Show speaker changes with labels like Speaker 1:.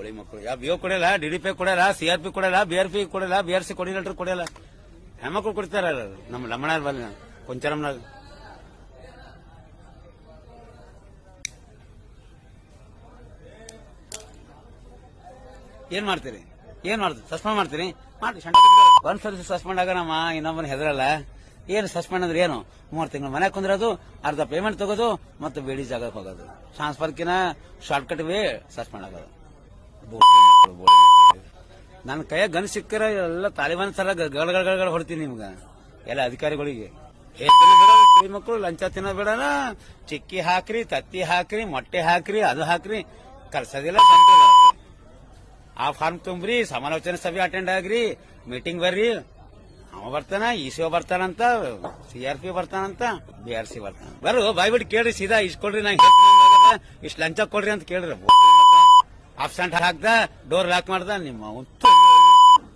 Speaker 1: ಬೋಳಿ ಮಕ್ಕಳು ಯಾವ ಬಿಒ ಕೊಡಲ್ಲ ಡಿ ಡಿ ಪಿ ಕೊಡಲ್ಲ ಸಿ ಆರ್ ಪಿ ಕೊಡಲ್ಲ ಬಿ ಆರ್ ಪಿ ಕೊಡಲ್ಲ ಬಿ ಆರ್ ಸಿ ಕೊಡಿಲ್ಲ ಕೊಡಲ್ಲ. ಹೆಣ್ಮಕ್ಳು ಕೊಡ್ತಾರ ನಮ್ಮ ಲಮಣ ಬಲ್ಲಿ ಕೊಂಚರಮ್ನಾಗ ಏನ್ ಮಾಡ್ತೀರಿ? ಏನ್ ಮಾಡ್ತೀರಿ? ಸಸ್ಪೆಂಡ್ ಮಾಡ್ತೀರಿ? ಮಾಡಿ ಒಂದ್ ಸರ್ತಿ ಸಸ್ಪೆಂಡ್ ಆಗೋಣಮ್ಮ ಇನ್ನೊಬ್ಬನ ಹೆದರಲ್ಲ. ಏನು ಸಸ್ಪೆಂಡ್ ಅಂದ್ರೆ ಏನು? ಮೂರು ತಿಂಗಳು ಮನೆ ಕುಂದ್ರೋದು, ಅರ್ಧ ಪೇಮೆಂಟ್ ತಗೋದು, ಮತ್ತು ಬೇಡಿ ಜಾಗಕ್ಕೆ ಹೋಗೋದು. ಟ್ರಾನ್ಸ್ಫರ್ಕಿನ ಶಾರ್ಟ್ಕಟ್ ವೇ ಸಸ್ಪೆಂಡ್ ಆಗೋದು. ನನ್ನ ಕೈಯಾಗ ಗನ್ ಸಿಕ್ಕರ ಎಲ್ಲ ತಾಲಿಬಾನ್ ಸಲ ಗಳಗಳ ಹೊಡ್ತೀನಿ ನಿಮ್ಗ. ಎಲ್ಲ ಅಧಿಕಾರಿಗಳಿಗೆ. ಮಕ್ಕಳು ಲಂಚ ತಿನ್ನೋ ಬಿಡಣ ಚಿಕ್ಕಿ ಹಾಕ್ರಿ, ತತ್ತಿ ಹಾಕ್ರಿ, ಮೊಟ್ಟೆ ಹಾಕ್ರಿ, ಅದು ಹಾಕ್ರಿ. ಕಲ್ಸೋದಿಲ್ಲ. ಆ ಫಾರ್ಮ್ ತುಂಬ್ರಿ, ಸಮಾಲೋಚನೆ ಸಭೆ ಅಟೆಂಡ್ ಆಗ್ರಿ. ಮೀಟಿಂಗ್ ಬರ್ರಿ. ಅವ ಬರ್ತಾನ ಇಸಿಒ ಬರ್ತಾನಂತ, ಸಿ ಆರ್ ಪಿ ಬರ್ತಾನಂತ, ಬಿ ಆರ್ ಸಿ ಬರ್ತಾನ. ಬರು ಬಾಯ್ ಬಿಟ್ಟು ಕೇಳ್ರಿ, ಸೀದಾ ಇಷ್ಟ ಕೊಡ್ರಿ ನಂಗೆ ಇಷ್ಟು ಲಂಚ ಕೊಡ್ರಿ ಅಂತ ಕೇಳ್ರಿ. ಆಬ್ಸೆಂಟ್ ಹಾಕ್ದ ಡೋರ್ ಲಾಕ್ ಮಾಡ್ದ ನಿಮ್ಮ